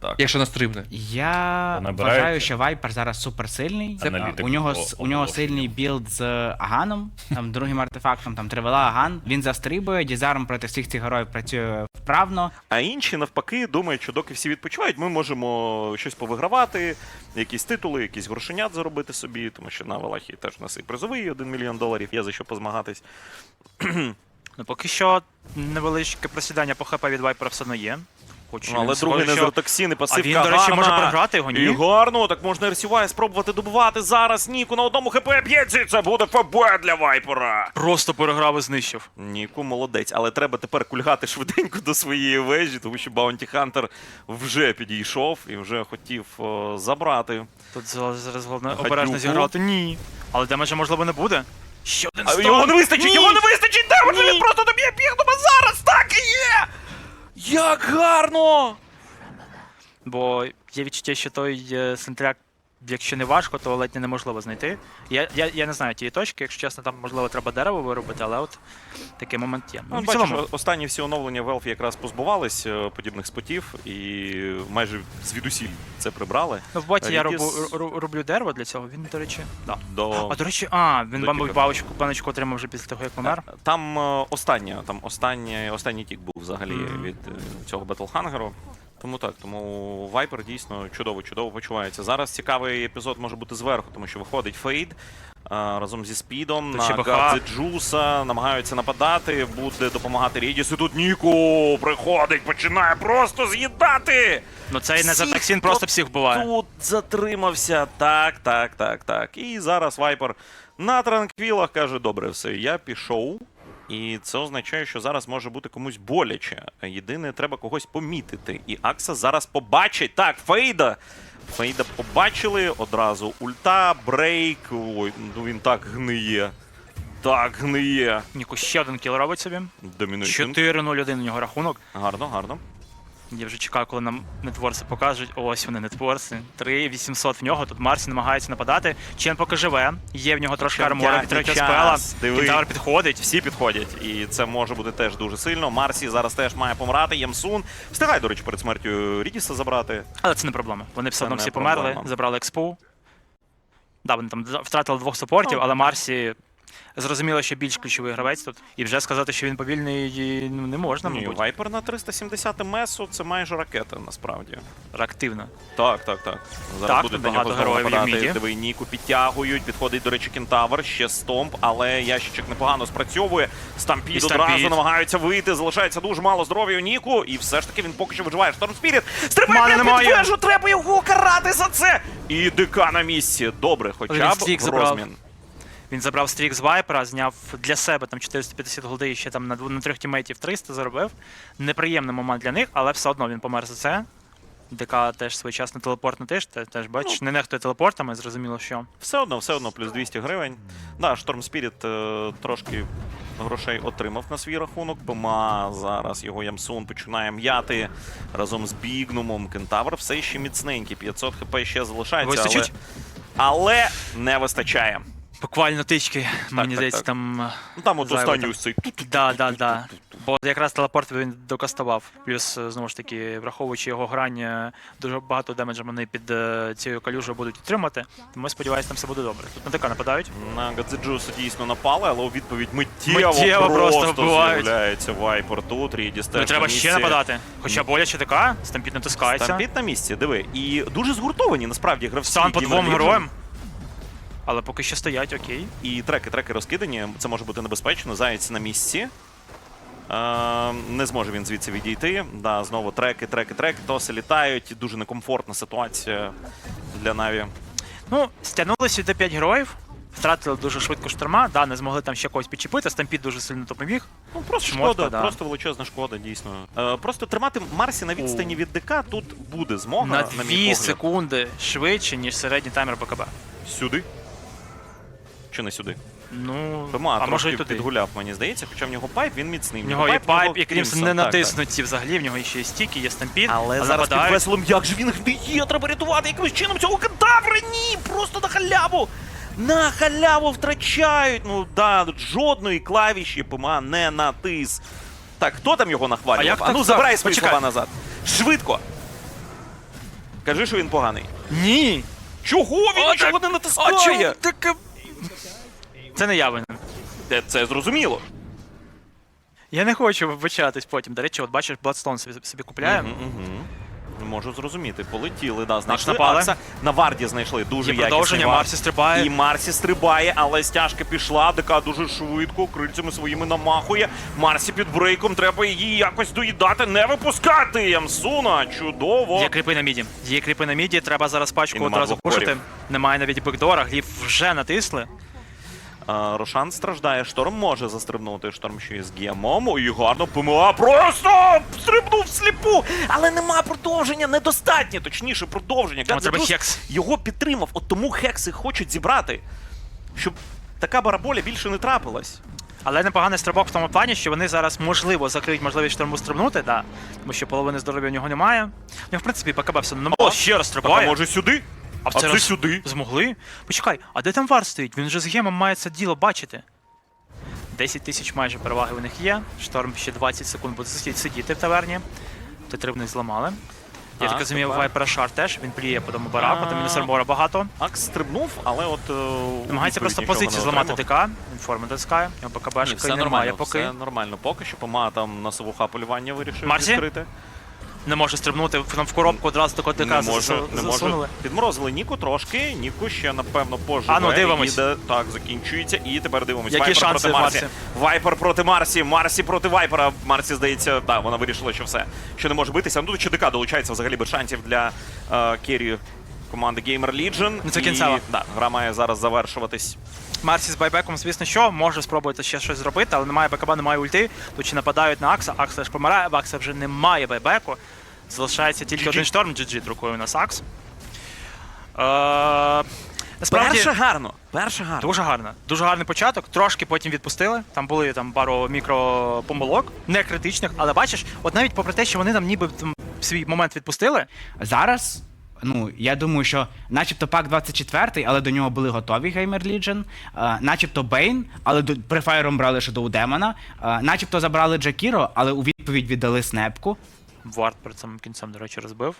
Так. якщо настрибне. Я Набираєте? вважаю, що Вайпер зараз суперсильний. Це, Аналітик у нього с- у нього сильний білд з Аганом, там другим артефактом, там тривела Аган. Він застрибує, дізарм проти всіх цих героїв працює вправно. А інші навпаки думають, що доки всі відпочивають, ми можемо щось повигравати, якісь титули, якісь грошенят заробити собі, тому що на Валахії теж у нас і призовий 1 мільйон доларів, є за що позмагатись. Ну, поки що невеличке просідання по ХП від Вайпера все одно є. Хоч Ну, але другий що- незротоксин і А пасивка він, до речі, гарна. може програти його, ні? І гарно, так можна RCY спробувати добувати зараз. Ніку на одному хп б'ється, це буде ФБ для Вайпера. Просто переграв і знищив. Ніку молодець, але треба тепер кульгати швиденько до своєї вежі, тому що Баунті Хантер вже підійшов і вже хотів о, забрати. Тут зараз головне обережно зіграти. Ні. Але демеджа, можливо, не буде. Ще один А стан. його не вистачить, Ні! його не вистачить! Демеджа, він просто доб'є бігнума зараз! Так і є! Як гарно! Бо є відчуття, що той е, сентряк, якщо не важко, то ледь не неможливо знайти. Я, я, я не знаю тієї точки, якщо чесно, там можливо треба дерево виробити, але от такий момент є. Ну, в бачиш, цілому, останні всі оновлення Valve якраз позбувались е, подібних спотів і майже звідусіль це прибрали. ну, в боті я Рідіс- робу, ру- роблю дерево для цього, він, до речі, да. До... А до речі, а, він тіка. паличку, паночку отримав вже після того, як помер. Там е, остання, там останнє, останній тік був взагалі Мгм. від е, цього Батлхангеру. Тому так, тому Viper дійсно чудово, чудово почувається. Зараз цікавий епізод може бути зверху, тому що виходить Фейд разом зі Спідом Тут на Гадзе Джуса, намагаються нападати, буде допомагати Рідіс. І тут Ніку приходить, починає просто з'їдати. Ну цей не за таксін просто всіх вбиває. Тут затримався. Так, так, так, так. І зараз Вайпер на транквілах каже: добре, все, я пішов. І це означає, що зараз може бути комусь боляче. Єдине, треба когось помітити. І Акса зараз побачить. Так, Фейда. Фейда побачили одразу. Ульта, брейк. Ой, ну він так гниє. Так гниє. Ніку ще один кіл робить собі. Домінує. 4-0-1 у нього рахунок. Гарно, гарно. Я вже чекаю, коли нам нетворси покажуть. Ось вони, нетворси. 3800 в нього. Тут Марсі намагається нападати. Чен поки живе. Є в нього трошки армора від третього спела. Кентавр підходить. Всі підходять, і це може бути теж дуже сильно. Марсі зараз теж має помирати. Ємсун встигає, до речі, перед смертю Рідіса забрати. Але це не проблема. Вони все одно всі проблема. померли, забрали експу. Да, вони там втратили двох саппортів, Ну. але Марсі зрозуміло, що більш ключовий гравець тут. І вже сказати, що він повільний ну, не можна, Ні, мабуть. Вайпер на 370 месу це майже ракета, насправді. Активно. Так, так, так. Зараз Так, будуть тут на нього багато знову героїв є в міді. Диви, Ніку підтягують. Підходить, до речі, Кентавр, ще стомп, але ящичок непогано спрацьовує. Стампід І Стампід. одразу намагаються вийти. Залишається дуже мало здоров'я у Ніку. І все ж таки він поки що виживає. Шторм Спіріт. Стрибає Мани прямо під вежу, треба його карати за це. І ДК на місці. Добре, хоча Він б стік в забрав. розмін. Він забрав стрік з Вайпера, зняв для себе там 450 голди і ще там на, на трьох тімейтів 300 заробив. Неприємний момент для них, але все одно він помер за це. ДК теж своєчасно телепортний теж, те- теж бачиш, не нехтує телепортами, зрозуміло, що. Все одно, все одно, плюс 200 гривень. Да, Шторм Спіріт е, трошки грошей отримав на свій рахунок. Пома зараз його Ямсун починає м'яти разом з Бігнумом. Кентавр все ще міцненький. 500 хп ще залишається, але, але не вистачає. Буквально тички, мені здається, там. е, Ну там от останній ось цей. Да, да, да. Бо якраз телепорт він докастував. Плюс, е, знову ж таки, враховуючи його грань, е, дуже багато демеджа вони під е, цією калюжею будуть отримати. Тому сподіваюся, там все буде добре. Тут на ДК нападають. На Гадзеджусу дійсно напали, але у відповідь миттєво, Миттєво просто з'являється Вайпер тут. Рідіс Ну, треба ще нападати. Хоча боляче ДК, стампід натискається. Стампід на місці, диви. І дуже згуртовані насправді гравці. Стан по двом героям. Але поки що стоять, окей. І треки, треки розкидані. Це може бути небезпечно. Заєць на місці. Е, не зможе він звідси відійти. Да, знову треки, треки, треки. Тоси літають. Дуже некомфортна ситуація для Наві. Ну, стягнули сюди 5 героїв. Втратили дуже швидко шторма, да, не змогли там ще когось підчепити, стампід дуже сильно допоміг. Ну просто Шмотка, шкода, да. просто величезна шкода, дійсно. Е, просто тримати Марсі на відстані від ДК тут буде змога. на на 2 мій погляд. секунди швидше, ніж середній таймер БКБ. Сюди. Чи не сюди? Ну, Фома а може і туди. підгуляв, мені здається, хоча в нього пайп, він міцний. В нього нього пайп, яким Crimson, не натиснуті взагалі, в нього ще є стіки, є стампід. Але зараз під веселом, як же він гниє, треба рятувати якимось чином цього кадавра. Ні, просто на халяву. На халяву втрачають. Ну да, жодної клавіші ПМА не натис. Так, хто там його А нахвалював? як А, ну забирай свої Почекай. слова назад. Швидко. Кажи, що він поганий. Ні! Чого він нічого не А натискає? чому таке? Це не я винен. Це, це зрозуміло. Я не хочу вибачатись потім. До речі, от бачиш, Bloodstone собі, собі купляє. Мгм, мгм. Можу зрозуміти. Полетіли, да, знайшли напали. Акса. На Варді знайшли дуже Є якісний продовження, вард. Марсі стрибає. І Марсі стрибає, але стяжка пішла, ДК дуже швидко, крильцями своїми намахує. Марсі під брейком, треба її якось доїдати, не випускати. Ямсуна, чудово. Є кріпи на міді. Є кріпи на міді, треба зараз пачку одразу пушити. Немає навіть бекдора, гліф вже натисли. А, Рошан страждає, шторм може застрибнути. Шторм ще із гемом. І гарно ПМА просто стрибнув сліпу. Але нема продовження, недостатньо. Точніше, продовження. Треба хекс. Його підтримав, от тому хекси хочуть зібрати. Щоб така бараболя більше не трапилась. Але непоганий стрибок в тому плані, що вони зараз можливо закриють можливість шторму стрибнути, да. Тому що половини здоров'я у нього немає. У нього, в принципі, ПКБ все не О, ще раз стрибає. може сюди? А а це раз сюди? Змогли? Почекай, а де там вар стоїть? Він же з гемом має це діло бачити. 10 тисяч майже переваги у них є. Шторм ще 20 секунд буде сидіти- в таверні. Т3 них зламали. Я Так, розумію. Вайпера Шар теж, він пліє по тому бараку, там мінус армора багато. Акс стрибнув, але от. е, Намагається просто позицію зламати. ДК, інформи натискає, його Ні, немає поки. все нормально. Поки що Пома там на совуха полювання вирішив відкрити. Не може стрибнути там в коробку одразу такого ДК не може, не засунули. може. Підморозили Ніку трошки. Ніку ще, напевно, поживе. А ну, дивимось. Їде. Так, закінчується. І тепер дивимось. Які Вайпер шанси проти Марсі. Марсі? Вайпер проти Марсі. Марсі проти Вайпера. Марсі, здається, так, вона вирішила, що все. Що не може битися. Ну тут ще долучається взагалі без шансів для е, керрі команди Gamer Legion. Ну, це І. Да, гра має зараз завершуватись. Марсі з байбеком, звісно, що може спробувати ще щось зробити, але немає БКБ, немає ульти. Тут ще нападають на Акса, Акса теж помирає, в Акса вже немає байбеку. Залишається тільки один шторм, GG друкує у нас Акс. Е, Насправді Перше гарно. Перше гарно. дуже гарно. Дуже гарний початок. Трошки потім відпустили. Там були там пару мікропомилок, не критичних, але бачиш, от навіть попри те, що вони там ніби там, свій момент відпустили, Зараз, ну я думаю, що начебто пак 24, але до нього були готові Gamer Legion, е, начебто Бейн, але до префайром брали ще до Демона, начебто забрали Джакіро, але у відповідь віддали снепку. Вард перед самим кінцем, до речі, розбив.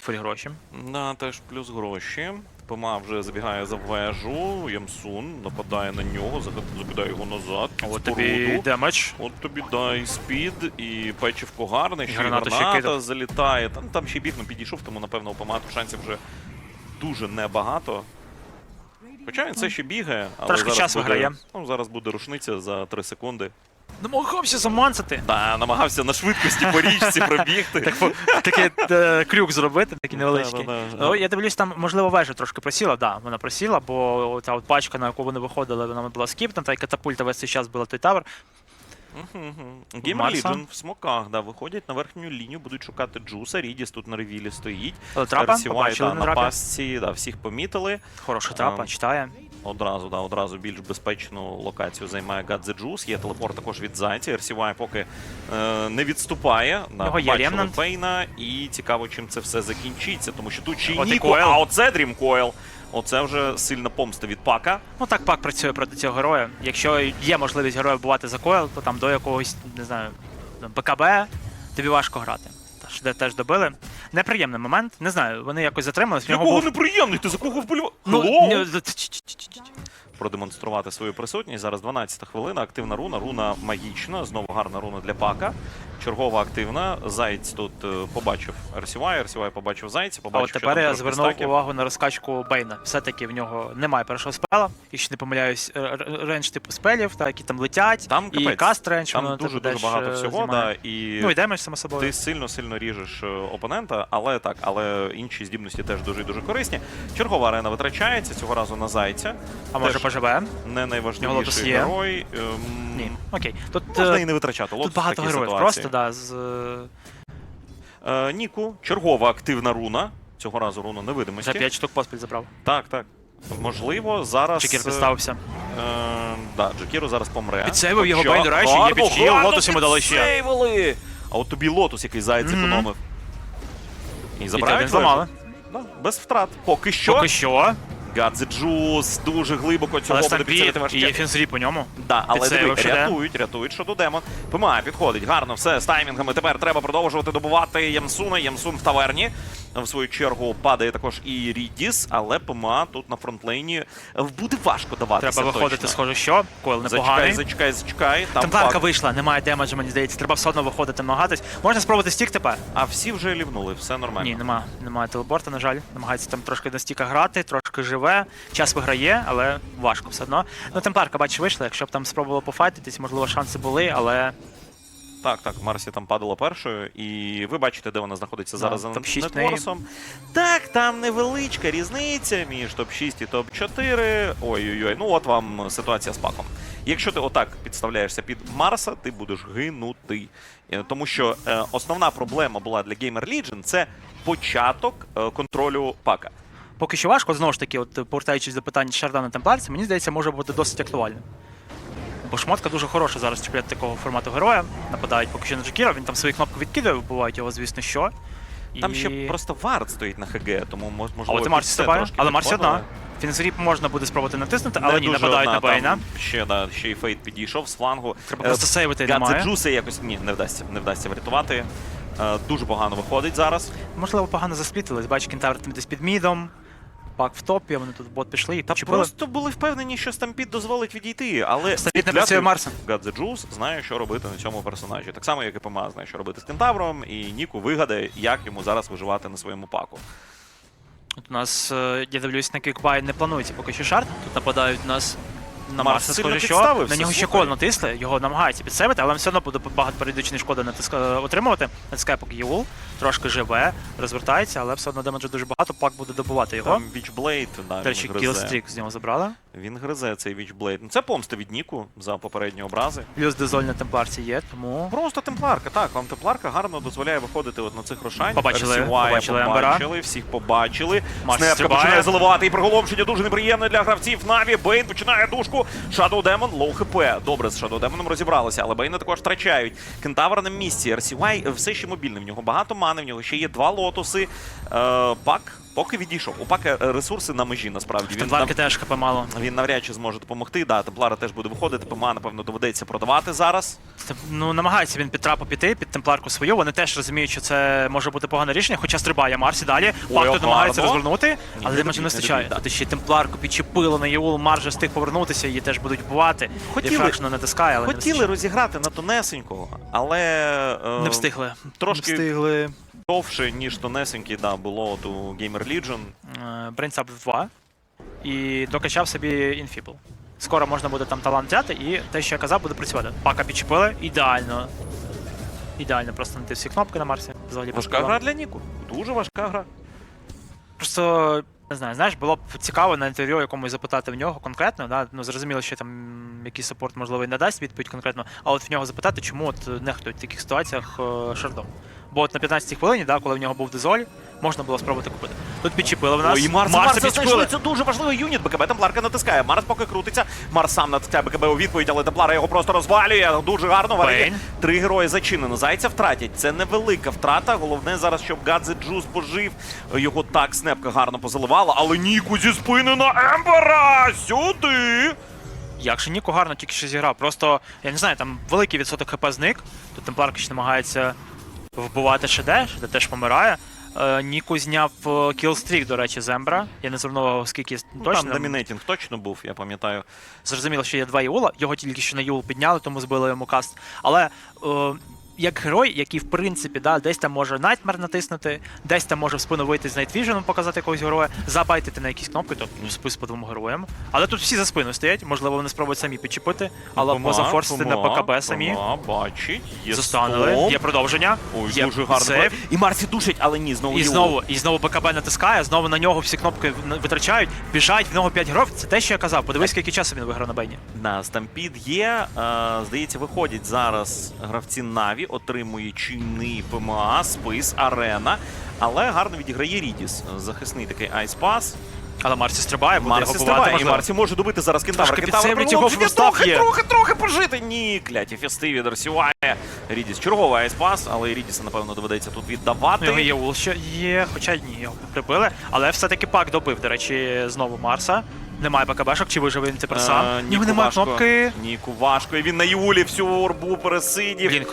Фрі гроші. Да, теж плюс гроші. Пима вже забігає за вежу. Ямсун нападає на нього, зак- закидає його назад. От тобі демедж. От тобі да, і спід, і печівко гарне, ще й Гранату ще граната кидав. залітає. Там, там ще й біг, ну підійшов, тому напевно у Пима шансів вже дуже небагато. Хоча він все ще бігає, але Трошки зараз час буде, виграє. Ну, зараз буде рушниця за 3 секунди. Намагався заманцити. Та намагався на швидкості по річці пробігти. Такий е, крюк зробити, такий невеличкий. Ну, я дивлюсь, там, можливо, вежа трошки просіла, да, вона просіла, бо ця от пачка, на яку вони виходили, вона була скіпнута, і катапульта весь цей час була той тавер. Марса. Legion в смоках, да, виходять на верхню лінію, будуть шукати Джуса. Рідіс тут на ревілі стоїть. Але трапа, RCY, побачили да, на на трапі. пасці, да, всіх помітили. Хороша трапа, Ем, читає. Одразу, да, одразу більш безпечну локацію займає Гадзе Джус. Є телепорт також від Зайця. RCY поки е, не відступає. Да, Його є побачили Ремнант. І цікаво, чим це все закінчиться. Тому що тут ще й От і Ніко, Койл. а оце Дрім Койл. Оце вже сильна помста від Пака. Ну так пак працює проти цього героя. Якщо є можливість героя вбивати за койл, то там до якогось, не знаю, там, БКБ тобі важко грати. Де теж добили. Неприємний момент. Не знаю, вони якось затримались. В нього кого був... неприємний? Ти за кого вболівав? Ну, Hello? ні, з- ц- ч- ч- ч- ч- продемонструвати свою присутність. Зараз 12 хвилина. Активна руна, руна магічна. Знову гарна руна для пака. Чергова активна. Заєць тут е, побачив RCY, RCY побачив зайця, А побачив, от тепер я звернув стаків. увагу на розкачку Бейна. Все-таки в нього немає першого спела, якщо не помиляюсь, р- р- рендж типу спелів, та, які там летять, Там і капець. каст рендж, Там дуже дуже багато е, всього. Да, і Ну і демедж, само собою. ти сильно сильно ріжеш е, опонента, але так, але інші здібності теж дуже дуже корисні. Чергова арена витрачається цього разу на зайця. А може теж? Не найважливіший є? герой. Ем, Ні. Окей. Тут, Можна е, і не витрачати. тут Лотос в багато героїв. ситуації. Просто, да, з... е, Е, Ніку, чергова активна руна. Цього разу руна невидимості. Вже 5 штук поспіль забрав. Так, так. Можливо, зараз. Чекір е, підставився. Е, да, Джекіро зараз помре. Підсейвив його Бейн, до речі, є підхіл, Лотос йому дали ще. А от тобі лотус, який заяць економив. І І забирають зламали. Да, без втрат. Поки що. Поки що. Гадзе Джус дуже глибоко цього Але буде підсилити важке. і Фінсрі по ньому. Да, але диви, де? рятують, рятують, що тут демон. ПМА підходить. Гарно все з таймінгами. Тепер треба продовжувати добувати Ямсуна. Ямсун в таверні. В свою чергу падає також і Рідіс, але ПМА тут на фронтлейні е, буде важко даватися. Треба виходити, точно. схоже, що. Койл Зачекай, непоганий. зачекай, зачекай. Там Темпларка вийшла, немає демеджу, мені здається. Треба все одно виходити, намагатись. Можна спробувати стік тепер? А всі вже лівнули, все нормально. Ні, нема, немає телепорта, на жаль. Намагається там трошки на стіках грати, трошки живе. Час виграє, але важко все одно. Ну, темпларка, бачиш, вийшла. Якщо б там спробувала пофайтитись, можливо, шанси були, але Так, так, Марсі там падала першою, і ви бачите, де вона знаходиться зараз за топ-6 в неї. нетворсом. Так, там невеличка різниця між топ-6 і топ-4. Ой-ой-ой, ну от вам ситуація з паком. Якщо ти отак підставляєшся під Марса, ти будеш гинути. Е, Тому що е, основна проблема була для Gamer Legion це початок е, контролю пака. Поки що важко, знову ж таки, от повертаючись до питання Шардана Темпларці, мені здається, може бути досить актуальним. Бо шмотка дуже хороша зараз чемпіонат такого формату героя. Нападають поки що на Джекіра, він там свої кнопки відкидає, вбивають його, звісно, що. Там І- ще просто вард стоїть на ХГ, тому можливо. і Марсі стрибає, але Марсі одна. Фінзріп можна буде спробувати натиснути, але Не ні, нападають одна, на Бейна. Ще, да, ще й Фейт підійшов з флангу. Треба Е, просто сейвити Гадзе немає. Джуса якось ні, не вдасться, не вдасться врятувати. Е, дуже погано виходить зараз. Можливо, погано засплітились. Бачиш, кентавр там десь під мідом. Пак в топі, вони тут в бот пішли і Та почепили. просто були впевнені, що Стампід дозволить відійти, але Стампід не працює Марсом. Гадзе Джус знає, що робити на цьому персонажі. Так само, як і ПМА знає, що робити з кентавром, і Ніку вигадає, як йому зараз виживати на своєму паку. От у нас, е, я дивлюсь, на кікбай не планується поки що шарт. Тут нападають у нас на Марс Марса, сильно схоже, що. підставився, На нього ще слухай. кол натисли, його намагаються підсевити, але все одно буде багато періодичної шкоди натиска... отримувати. Натискає поки Юл, трошки живе, розвертається, але все одно демеджу дуже багато, пак буде добувати його. Там Вічблейд, До речі, кілстрік з нього забрали. Він гризе цей Вічблейд. Ну, Це помста від Ніку за попередні образи. Плюс дизоль на темпларці є, тому. Просто темпларка, так, вам темпларка гарно дозволяє виходити от на цих рошань. Побачили, RCY побачили побачили, всіх побачили. Снепка починає заливати і приголомшення дуже неприємне для гравців Наві. Бейн починає душку. Shadow Demon, лоу хп. Добре, з Shadow Demon розібралися, але Бейна також втрачають. Кентавр на місці. RCY все ще мобільний. В нього багато мани, в нього ще є два лотуси. Е, пак поки відійшов. У пака е, ресурси на межі, насправді. Він нав- теж хп мало. він навряд чи зможе допомогти. Да, Темплара теж буде виходити. ПМА, напевно, доведеться продавати зараз. Ну, намагається він під трапу піти, під темпларку свою. Вони теж розуміють, що це може бути погане рішення, хоча стрибає Марсі далі. Пак тут намагається розвернути, але не демеджу не не вистачає. Тут ще й темпларку підчепило на Єул, Маржа встиг повернутися, її теж будуть вбивати. Хотіли- натискає, але Хотіли розіграти на тонесенького, але е, Не встигли. трошки- Не встигли. Довше, ніж тонесенький, да, було от у Gamer Legion. Брейнсап 2 і докачав собі інфібл. Скоро можна буде там талант взяти, і те, що я казав, буде працювати. Пака підчепили, ідеально. Ідеально просто знайти всі кнопки на Марсі. Взагалі Важка гра для Ніку. Дуже важка гра. Просто не знаю, знаєш, було б цікаво на інтерв'ю якомусь запитати в нього конкретно. Да? Ну зрозуміло, що там якийсь саппорт, можливо, і не дасть відповідь конкретно, а от в нього запитати, чому от нехтують в таких ситуаціях е, шардом. Бо от на 15-й хвилині, да, коли в нього був дизоль, можна було спробувати купити. Тут підчепили в нас. Ой, і Марса, Марса Марса підчепили. це дуже важливий юніт. БКБ Темпларка натискає. Марс поки крутиться. Марс сам натискає БКБ у відповідь, але Темплара його просто розвалює. Дуже гарно. Варіє. Три герої зачинено. Зайця втратять. Це невелика втрата. Головне зараз, щоб Гадзе Джус пожив. Його так снепка гарно позаливала, але Ніку зі спини на Ембера! Сюди! Як же Ніко гарно тільки що зіграв. Просто, я не знаю, там великий відсоток хп зник. Тут Темпларка ще намагається вбивати ШД, ШД теж помирає. Е, Ніку зняв е, кілстрік, до речі, Зембра. Я не звернув скільки Ну, точно. Там домінейтінг точно був, я пам'ятаю. Зрозуміло, що є два Юла, його тільки що на Юл підняли, тому збили йому каст. Але е, як герой, який в принципі да, десь там може Найтмер натиснути, десь там може в спину вийти з Vision, показати якогось героя, забайтити на якісь кнопки, тобто ну, спис по двом героям. Але тут всі за спину стоять, можливо, вони спробують самі підчепити, але Пома, позафорсити на ПКБ самі. Бачить, є Застанули, є продовження. Ой, є дуже гарно. І Марсі душить, але ні, знову І знову, і знову БКБ натискає, знову на нього всі кнопки витрачають, біжать, в нього 5 героїв. Це те, що я казав. Подивись, скільки часу він виграв на Бейні. На Стампід є. Е, здається, виходять зараз гравці Наві, отримує чийний ПМА, спис, арена. Але гарно відіграє Рідіс. Захисний такий айспас. Але Марсі стрибає, буде Марсі його бувати стрибає, і можливо. Марсі може добити зараз кентавра. Трошки Кентавр його, Фрустав трохи, є. трохи, трохи пожити. Ні, кляті фести від Рідіс черговий айспас, але і Рідіса, напевно, доведеться тут віддавати. Ну, його є ул ще є, хоча ні, його прибили. Але все-таки пак добив, до речі, знову Марса. Немає БКБшок, чи виживе він тепер сам? Е, Ні, Ніку немає важко. кнопки. Ніку важко. І він на Юлі всю орбу пересидів. Блінк.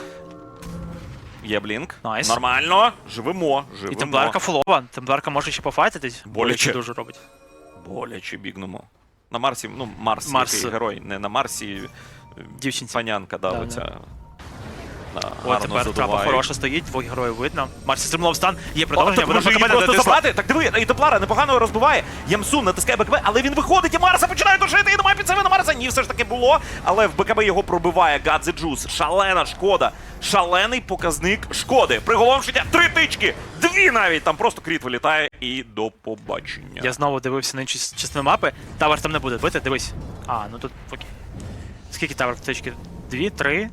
Є блінк. Найс. Нормально. Живемо. Живемо. І темпларка фулова. Темпларка може ще пофайтитись. Боляче. дуже робить. Боляче бігнемо. На Марсі, ну, Марс, Марс. який герой, не на Марсі. Дівчинці. Панянка, да, Да, оця. Да, О, гарно тепер трапа задуває. хороша стоїть, двох героїв видно. Марсі стрибнув стан, є продовження, так може її БКБ не просто забрати. Так диви, і Темплара непогано розбиває. Ямсун натискає БКБ, але він виходить, і Марса починає душити, і немає під себе на Марса. Ні, все ж таки було, але в БКБ його пробиває Гадзе Джус. Шалена шкода. Шалений показник шкоди. Приголомшення, три тички, дві навіть. Там просто кріт вилітає і до побачення. Я знову дивився на іншу частину мапи. Тавер там не буде бити, дивись. А, ну тут окей. Скільки тавер в точки? Дві, три.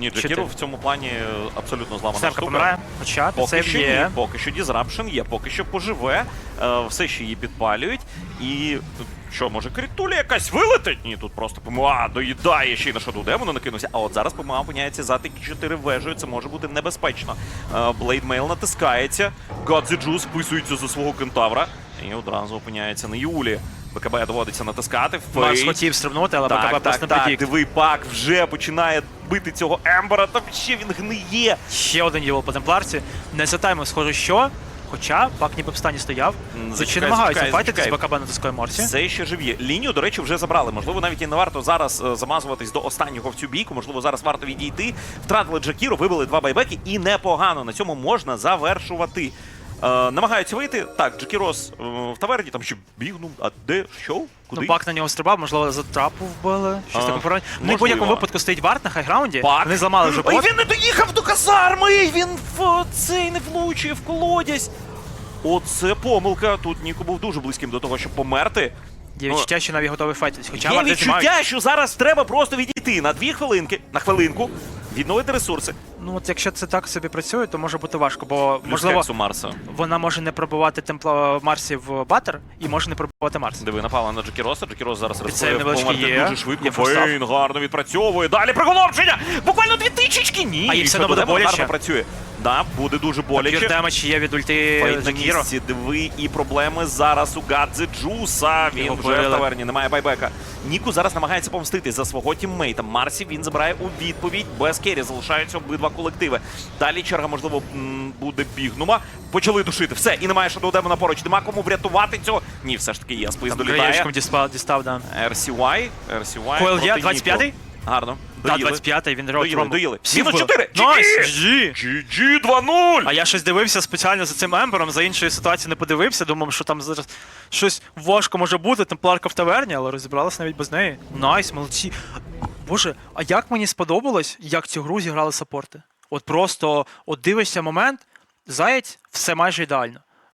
Ні, Чотири. Джекіру в цьому плані е, абсолютно зламана Стерка штука. помирає. Хоча Поки це що є. ні, поки що дізрапшн є, поки що поживе, е, все ще її підпалюють. І тут що, може крітуля якась вилетить? Ні, тут просто ПМА доїдає ще й на шаду демона накинувся. А от зараз ПМА опиняється за такі 4 вежею, це може бути небезпечно. Блейдмейл натискається, Гадзі Джус вписується за свого кентавра і одразу опиняється на Юлі. БКБ доводиться натискати. Марс хотів стрибнути, але Так, БКБ так, просто так, притік. диви, пак вже починає бити цього Ембера, там ще він гниє. Ще один євол по темпларці. Не за таймом, схоже, що. Хоча пак ніби в стані стояв. Чи намагаються зачекай, файтити з зачекай. БКБ натискає Марсі? Все ще живі. Лінію, до речі, вже забрали. Можливо, навіть і не варто зараз е, замазуватись до останнього в цю бійку. Можливо, зараз варто відійти. Втратили Джакіру, вибили два байбеки, і непогано. На цьому можна завершувати. Е, намагаються вийти. Так, Джакірос е, в таверні там ще бігнув. А де? Що? Куди? Ну, пак на нього стрибав, можливо, за трапу вбили. Щось таке порань. Ну, в будь-якому випадку стоїть варт на хайграунді. Пак. Вони зламали вже Ой, він не доїхав до казарми! Він в цей не влучив в колодязь. Оце помилка. Тут Ніко був дуже близьким до того, щоб померти. Є відчуття, що навіть готовий файтитись. Хоча Є варти відчуття, знімають. що зараз треба просто відійти на дві хвилинки, на хвилинку, відновити ресурси. Ну, от якщо це так собі працює, то може бути важко, бо Плюс можливо Хексу Марса. вона може не пробивати темпла Марсі в батер і може не пробивати Марс. Диви, напала на Джекіроса. Джекірос зараз розповів невеличкий є. дуже швидко. Є. Фейн гарно відпрацьовує. Далі приголомшення! Буквально дві тичечки! Ні, А їй все одно буде боляче. гарно працює. Да, буде дуже боляче. П'юр демедж є від ульти Фейт на місці, диви, і проблеми зараз у Гадзе Джуса. Він Його вже в таверні, немає байбека. Ніку зараз намагається помстити за свого тіммейта. Марсі він забирає у відповідь. Без кері залишаються обидва колективи. Далі черга, можливо, буде бігнума. Почали душити. Все, і немає Shadow Demon поруч. Нема кому врятувати цього. Ні, все ж таки є. Спис долітає. дістав, да. RCY. RCY. Койл є, 25-й? Ніку. Гарно. Да, Доїли. 25-й, він робить Доїли, доїли. Мінус вбили. 4. Найс! GG! GG! GG 2-0! А я щось дивився спеціально за цим ембером, за іншою ситуацією не подивився, думав, що там зараз щось важко може бути, темпларка в таверні, але розібралася навіть без неї. Найс, молодці. Боже, а як мені сподобалось, як цю гру зіграли саппорти? От просто от дивишся момент, заєць, все майже ідеально.